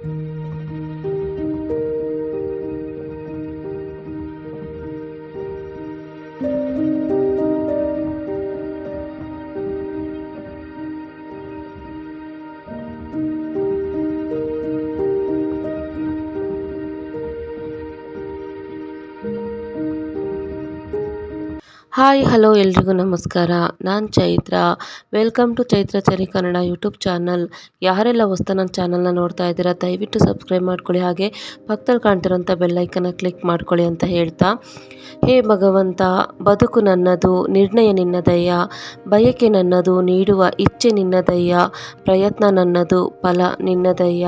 Thank you. Hi, hello ಎಲ್ರಿಗೂ ನಮಸ್ಕಾರ. ನಾನು Chaitra. Welcome to Chaitra Chari Kannada YouTube channel. ಯಾರೆಲ್ಲ ಹೊಸ್ತ ನನ್ನ ಚಾನಲ್ನ ನೋಡ್ತಾ ಇದ್ದೀರಾ, ದಯವಿಟ್ಟು ಸಬ್ಸ್ಕ್ರೈಬ್ ಮಾಡ್ಕೊಳ್ಳಿ. ಹಾಗೆ ಪಕ್ಕದಲ್ಲಿ ಕಾಣ್ತಿರೋಂಥ ಬೆಲ್ಲೈಕನ್ನ ಕ್ಲಿಕ್ ಮಾಡ್ಕೊಳ್ಳಿ ಅಂತ ಹೇಳ್ತಾ. ಹೇ ಭಗವಂತ, ಬದುಕು ನನ್ನದು, ನಿರ್ಣಯ ನಿನ್ನದಯ್ಯ. ಬಯಕೆ ನನ್ನದು, ನೀಡುವ ಇಚ್ಛೆ ನಿನ್ನದಯ್ಯ. ಪ್ರಯತ್ನ ನನ್ನದು, ಫಲ ನಿನ್ನದಯ್ಯ.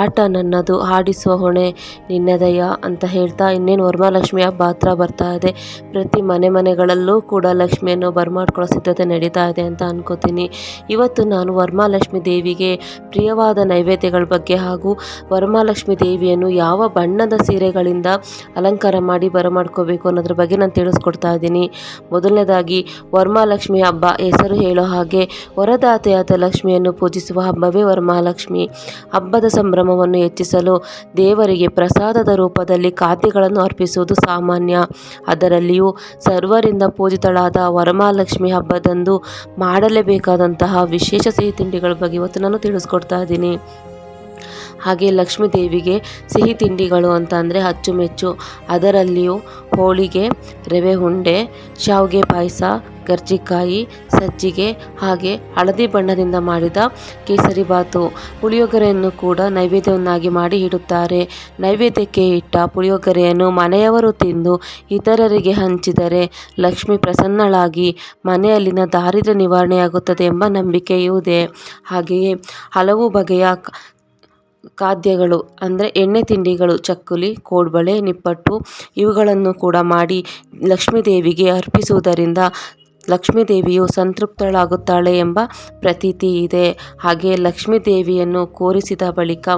ಆಟ ನನ್ನದು ಆಡಿಸುವ ಹೊಣೆ ನಿನ್ನದಯ್ಯ ಅಂತ ಹೇಳ್ತಾ ಇನ್ನೇನು ವರ್ಮಾಲಕ್ಷ್ಮಿಯ ಪಾತ್ರ ಬರ್ತಾ ಇದೆ. ಪ್ರತಿ ಮನೆ ಮನೆಗಳಲ್ಲೂ ಕೂಡ ಲಕ್ಷ್ಮಿಯನ್ನು ಬರಮಾಡ್ಕೊಳ್ಳೋ ಸಿದ್ಧತೆ ನಡೀತಾ ಇದೆ ಅಂತ ಅನ್ಕೋತೀನಿ. ಇವತ್ತು ನಾನು ವರ್ಮಾಲಕ್ಷ್ಮಿ ದೇವಿಗೆ ಪ್ರಿಯವಾದ ನೈವೇದ್ಯಗಳ ಬಗ್ಗೆ ಹಾಗೂ ವರಮಾಲಕ್ಷ್ಮಿ ದೇವಿಯನ್ನು ಯಾವ ಬಣ್ಣದ ಸೀರೆಗಳಿಂದ ಅಲಂಕಾರ ಮಾಡಿ ಬರಮಾಡ್ಕೋಬೇಕು ಅನ್ನೋದ್ರ ಬಗ್ಗೆ ನಾನು ತಿಳಿಸ್ಕೊಡ್ತಾ ಇದ್ದೀನಿ. ಮೊದಲನೇದಾಗಿ, ವರಮಾಲಕ್ಷ್ಮಿ ಹಬ್ಬ ಹೆಸರು ಹೇಳೋ ಹಾಗೆ ವರದಾತೆಯಾದ ಲಕ್ಷ್ಮಿಯನ್ನು ಪೂಜಿಸುವ ಹಬ್ಬವೇ ವರಮಹಾಲಕ್ಷ್ಮಿ ಹಬ್ಬದ ಸಂಭ್ರಮವನ್ನು ಹೆಚ್ಚಿಸಲು ದೇವರಿಗೆ ಪ್ರಸಾದದ ರೂಪದಲ್ಲಿ ಖಾದ್ಯಗಳನ್ನು ಅರ್ಪಿಸುವುದು ಸಾಮಾನ್ಯ. ಅದರಲ್ಲಿಯೂ ಸರ್ವರಿಂದ ಪೂಜಿತಳಾದ ವರಮಹಾಲಕ್ಷ್ಮಿ ಹಬ್ಬದಂದು ಮಾಡಲೇಬೇಕಾದಂತಹ ವಿಶೇಷ ಸಿಹಿ ತಿಂಡಿಗಳ ಬಗ್ಗೆ ಇವತ್ತು ನಾನು ತಿಳಿಸ್ಕೊಡ್ತಾ ಇದ್ದೀನಿ. ಹಾಗೆ ಲಕ್ಷ್ಮೀ ದೇವಿಗೆ ಸಿಹಿ ತಿಂಡಿಗಳು ಅಂತ ಅಂದರೆ ಅಚ್ಚುಮೆಚ್ಚು, ಅದರಲ್ಲಿಯೂ ಹೋಳಿಗೆ, ರವೆ ಉಂಡೆ, ಶಾವಿಗೆ ಪಾಯಸ ಕರ್ಜಿಕಾಯಿ ಸಜ್ಜಿಗೆ ಹಾಗೆ ಹಳದಿ ಬಣ್ಣದಿಂದ ಮಾಡಿದ ಕೇಸರಿ ಬಾತು. ಪುಳಿಯೋಗರೆಯನ್ನು ಕೂಡ ನೈವೇದ್ಯವನ್ನಾಗಿ ಮಾಡಿ ಇಡುತ್ತಾರೆ. ನೈವೇದ್ಯಕ್ಕೆ ಇಟ್ಟ ಪುಳಿಯೋಗರೆಯನ್ನು ಮನೆಯವರು ತಿಂದು ಇತರರಿಗೆ ಹಂಚಿದರೆ ಲಕ್ಷ್ಮಿ ಪ್ರಸನ್ನಳಾಗಿ ಮನೆಯಲ್ಲಿನ ದಾರಿದ್ರ್ಯ ನಿವಾರಣೆಯಾಗುತ್ತದೆ ಎಂಬ ನಂಬಿಕೆಯೂ ಇದೆ. ಹಾಗೆಯೇ ಹಲವು ಬಗೆಯ ಖಾದ್ಯಗಳು ಅಂದರೆ ಎಣ್ಣೆ ತಿಂಡಿಗಳು, ಚಕ್ಕುಲಿ, ಕೋಡ್ಬಳೆ, ನಿಪ್ಪಟ್ಟು ಇವುಗಳನ್ನು ಕೂಡ ಮಾಡಿ ಲಕ್ಷ್ಮೀ ದೇವಿಗೆ ಅರ್ಪಿಸುವುದರಿಂದ ಲಕ್ಷ್ಮೀ ದೇವಿಯು ಸಂತೃಪ್ತಳಾಗುತ್ತಾಳೆ ಎಂಬ ಪ್ರತೀತಿ ಇದೆ. ಹಾಗೆ ಲಕ್ಷ್ಮೀದೇವಿಯನ್ನು ಕೂರಿಸಿದ ಬಳಿಕ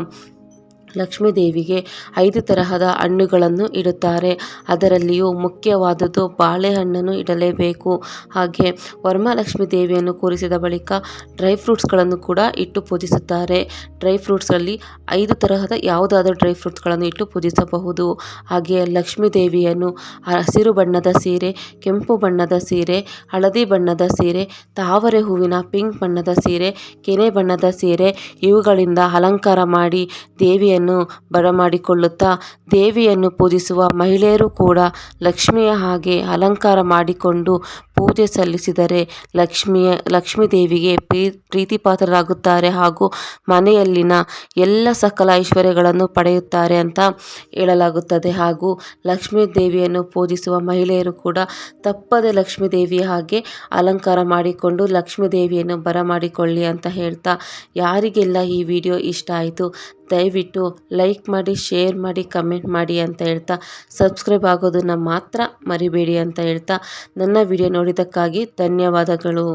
ಲಕ್ಷ್ಮೀ ದೇವಿಗೆ ಐದು ತರಹದ ಹಣ್ಣುಗಳನ್ನು ಇಡುತ್ತಾರೆ. ಅದರಲ್ಲಿಯೂ ಮುಖ್ಯವಾದದ್ದು ಬಾಳೆಹಣ್ಣನ್ನು ಇಡಲೇಬೇಕು. ಹಾಗೆ ವರಮಹಾಲಕ್ಷ್ಮಿ ದೇವಿಯನ್ನು ಕೂರಿಸಿದ ಬಳಿಕ ಡ್ರೈ ಫ್ರೂಟ್ಸ್ಗಳನ್ನು ಕೂಡ ಇಟ್ಟು ಪೂಜಿಸುತ್ತಾರೆ. ಡ್ರೈ ಫ್ರೂಟ್ಸಲ್ಲಿ ಐದು ತರಹದ ಯಾವುದಾದರೂ ಡ್ರೈ ಫ್ರೂಟ್ಸ್ಗಳನ್ನು ಇಟ್ಟು ಪೂಜಿಸಬಹುದು. ಹಾಗೆ ಲಕ್ಷ್ಮೀ ದೇವಿಯನ್ನು ಹಸಿರು ಬಣ್ಣದ ಸೀರೆ, ಕೆಂಪು ಬಣ್ಣದ ಸೀರೆ, ಹಳದಿ ಬಣ್ಣದ ಸೀರೆ, ತಾವರೆ ಹೂವಿನ ಪಿಂಕ್ ಬಣ್ಣದ ಸೀರೆ, ಕೆನೆ ಬಣ್ಣದ ಸೀರೆ ಇವುಗಳಿಂದ ಅಲಂಕಾರ ಮಾಡಿ ದೇವಿಯನ್ನು ಬರಮಾಡಿಕೊಳ್ಳುತ್ತಾ ದೇವಿಯನ್ನು ಪೂಜಿಸುವ ಮಹಿಳೆಯರು ಕೂಡ ಲಕ್ಷ್ಮಿಯ ಹಾಗೆ ಅಲಂಕಾರ ಮಾಡಿಕೊಂಡು ಪೂಜೆ ಸಲ್ಲಿಸಿದರೆ ಲಕ್ಷ್ಮಿಯ, ಲಕ್ಷ್ಮೀ ದೇವಿಗೆ ಪ್ರೀತಿಪಾತ್ರರಾಗುತ್ತಾರೆ ಹಾಗೂ ಮನೆಯಲ್ಲಿನ ಎಲ್ಲ ಸಕಲ ಐಶ್ವರ್ಯಗಳನ್ನು ಪಡೆಯುತ್ತಾರೆ ಅಂತ ಹೇಳಲಾಗುತ್ತದೆ. ಹಾಗೂ ಲಕ್ಷ್ಮೀ ದೇವಿಯನ್ನು ಪೂಜಿಸುವ ಮಹಿಳೆಯರು ಕೂಡ ತಪ್ಪದೆ ಲಕ್ಷ್ಮೀ ದೇವಿಯ ಹಾಗೆ ಅಲಂಕಾರ ಮಾಡಿಕೊಂಡು ಲಕ್ಷ್ಮೀ ದೇವಿಯನ್ನು ಬರಮಾಡಿಕೊಳ್ಳಿ ಅಂತ ಹೇಳ್ತಾ ಯಾರಿಗೆಲ್ಲ ಈ ವಿಡಿಯೋ ಇಷ್ಟ ಆಯಿತು ದಯವಿಟ್ಟು ಲೈಕ್ ಮಾಡಿ, ಶೇರ್ ಮಾಡಿ, ಕಮೆಂಟ್ ಮಾಡಿ ಅಂತ ಹೇಳ್ತಾ ಸಬ್ಸ್ಕ್ರೈಬ್ ಆಗೋದನ್ನು ಮಾತ್ರ ಮರಿಬೇಡಿ ಅಂತ ಹೇಳ್ತಾ ನನ್ನ ವಿಡಿಯೋ ನೋಡಿದ್ದಕ್ಕಾಗಿ ಧನ್ಯವಾದಗಳು.